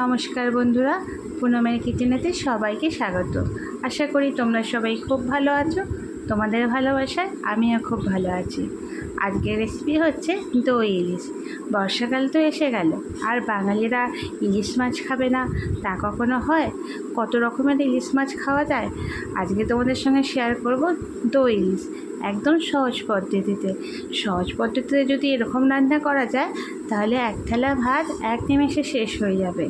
নমস্কার বন্ধুরা, পুনমের কিচেনেতে সবাইকে স্বাগত। আশা করি তোমরা সবাই খুব ভালো আছো, তোমাদের ভালোবাসায় আমিও খুব ভালো আছি। আজকের রেসিপি হচ্ছে দই ইলিশ। বর্ষাকাল তো এসে গেল, আর বাঙালিরা ইলিশ মাছ খাবে না, তা কখনো হয়? কত রকমের ইলিশ মাছ খাওয়া যায়? আজকে তোমাদের সঙ্গে শেয়ার করব দই ইলিশ। একদম সহজ পদ্ধতিতে। সহজ পদ্ধতিতে যদি এরকম রান্না করা যায়, তাহলে এক থালা ভাত, এক নিমেষে শেষ হয়ে যাবে।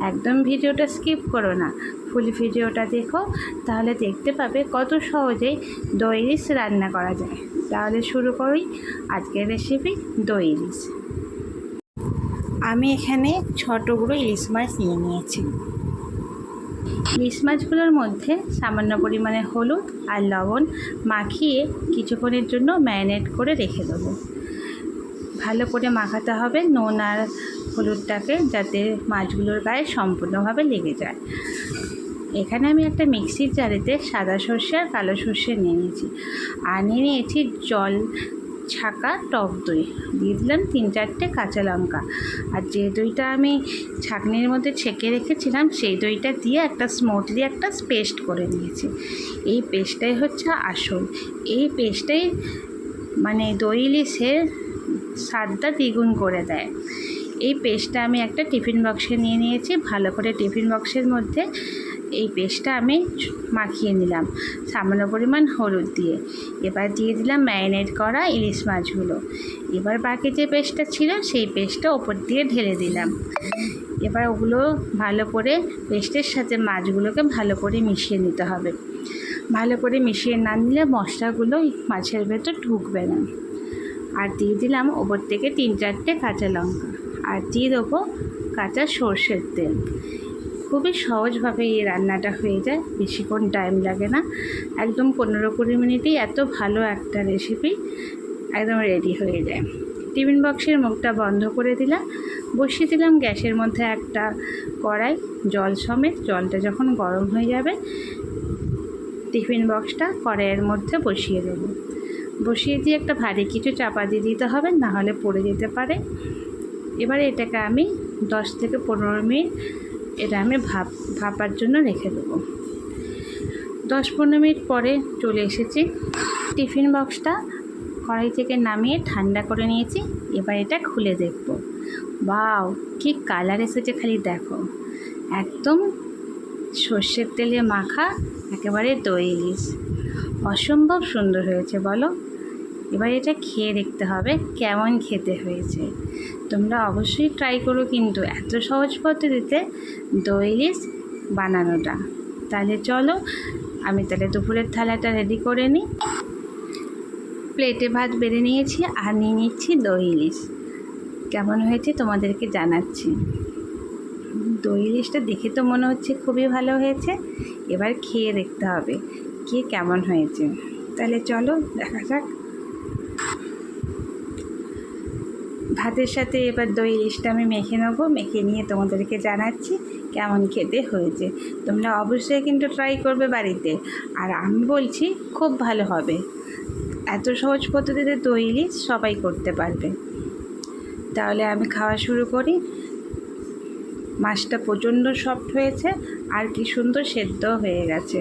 একদম ভিডিওটা স্কিপ করো না। ফুল ভিডিওটা দেখো, তাহলে দেখতে পাবে কত সহজেই দই ইলিশ রান্না করা যায়। তাহলে শুরু করি আজকের রেসিপি দই ইলিশ আমি এখানে ছ টুকরো ইলিশ মাছ নিয়ে নিয়েছি। ইলিশ মাছগুলোর মধ্যে সামান্য পরিমাণে হলুদ আর লবণ মাখিয়ে কিছুক্ষণের জন্য ম্যারিনেট করে রেখে দেবো। ভালো করে মাখাতে হবে নুন আর হলুদটাকে যাতে মাছগুলোর গায়ে সম্পূর্ণভাবে লেগে যায়। এখানে আমি একটা মিক্সির জারেতে সাদা সর্ষে আর কালো সর্ষে নিয়ে নিয়েছি। আর নিয়ে নিয়েছি জল ছাকা টক দই। দিয়ে দিলাম তিন চারটে কাঁচা লঙ্কা। আর যে দইটা আমি ছাঁকনির মধ্যে ছেঁকে রেখেছিলাম, সেই দইটা দিয়ে একটা স্মুথলি একটা পেস্ট করে নিয়েছি। এই পেস্টটাই হচ্ছে আসল। এই পেস্টটাই মানে দই ইলিশের স্বাদটা দ্বিগুণ করে দেয়। এই পেস্টটা আমি একটা টিফিন বক্সে নিয়ে নিয়েছি। ভালো করে টিফিন বক্সের মধ্যে এই পেস্টটা আমি মাখিয়ে নিলাম। সামান্য পরিমাণ হলুদ দিয়ে। এবার দিয়ে দিলাম ম্যারিনেট করা ইলিশ মাছগুলো। এবার বাকি যে পেস্টটা ছিল, সেই পেস্টটা ওপর দিয়ে ঢেলে দিলাম। এবার ওগুলো ভালো করে পেস্টের সাথে মাছগুলোকে ভালো করে মিশিয়ে নিতে হবে। ভালো করে মিশিয়ে না নিলে মশলাগুলো মাছের ভেতর ঢুকবে না। আর দিয়ে দিলাম ওপর থেকে তিন চারটে কাঁচা লঙ্কা। আর দিয়ে দেবো কাঁচা সর্ষের তেল। খুবই সহজভাবে এই রান্নাটা হয়ে যায়। বেশিক্ষণ টাইম লাগে না। একদম পনেরো কুড়ি মিনিটেই এত ভালো একটা রেসিপি একদম রেডি হয়ে যায়। টিফিন বক্সের মুখটা বন্ধ করে দিলাম। বসিয়ে দিলাম গ্যাসের মধ্যে একটা কড়াই, জল সমেত। জলটা যখন গরম হয়ে যাবে, টিফিন বক্সটা কড়াইয়ের মধ্যে বসিয়ে দেবো। বসিয়ে দিয়ে একটা ভারী কিছু চাপা দিয়ে দিতে হবে, নাহলে পড়ে যেতে পারে। এবারে এটাকে আমি দশ থেকে পনেরো মিনিট এটা আমি ভাপ, ভাপার জন্য রেখে দেবো। দশ পনেরো মিনিট পরে চলে এসেছি। টিফিন বক্সটা কড়াই থেকে নামিয়ে ঠান্ডা করে নিয়েছি। এবার এটা খুলে দেখব। বাও কি কালার এসেছে খালি দেখো। একদম সর্ষের তেলে মাখা, একেবারে দই ইলিশ অসম্ভব সুন্দর হয়েছে বলো। এবার এটা খেয়ে দেখতে হবে কেমন খেতে হয়েছে। তোমরা অবশ্যই ট্রাই করো কিন্তু এত সহজ পদ্ধতিতে দই ইলিশ বানানোটা। তাহলে চলো, আমি তাহলে দুপুরের থালাটা রেডি করে নিই। প্লেটে ভাত বেড়ে নিয়েছি আর নিয়ে নিচ্ছি দই ইলিশ কেমন হয়েছে তোমাদেরকে জানাচ্ছি। দই ইলিশটা দেখে তো মনে হচ্ছে খুবই ভালো হয়েছে। এবার খেয়ে দেখতে হবে কে কেমন হয়েছে। তাহলে চলো, দেখা যাক। ভাতের সাথে এবার দই ইলিশটা আমি মেখে নেব। মেখে নিয়ে তোমাদেরকে জানাচ্ছি কেমন খেতে হয়েছে। তোমরা অবশ্যই কিন্তু ট্রাই করবে বাড়িতে। আর আমি বলছি, খুব ভালো হবে। এত সহজ পদ্ধতিতে দই ইলিশ সবাই করতে পারবে। তাহলে আমি খাওয়া শুরু করি। মাছটা প্রচণ্ড সফট হয়েছে, আর কি সুন্দর সেদ্ধ হয়ে গেছে।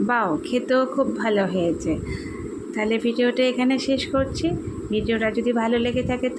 বাও, খেতেও খুব ভালো হয়েছে। তাহলে ভিডিওটা এখানে শেষ করছি। ভিডিওটা যদি ভালো লেগে থাকে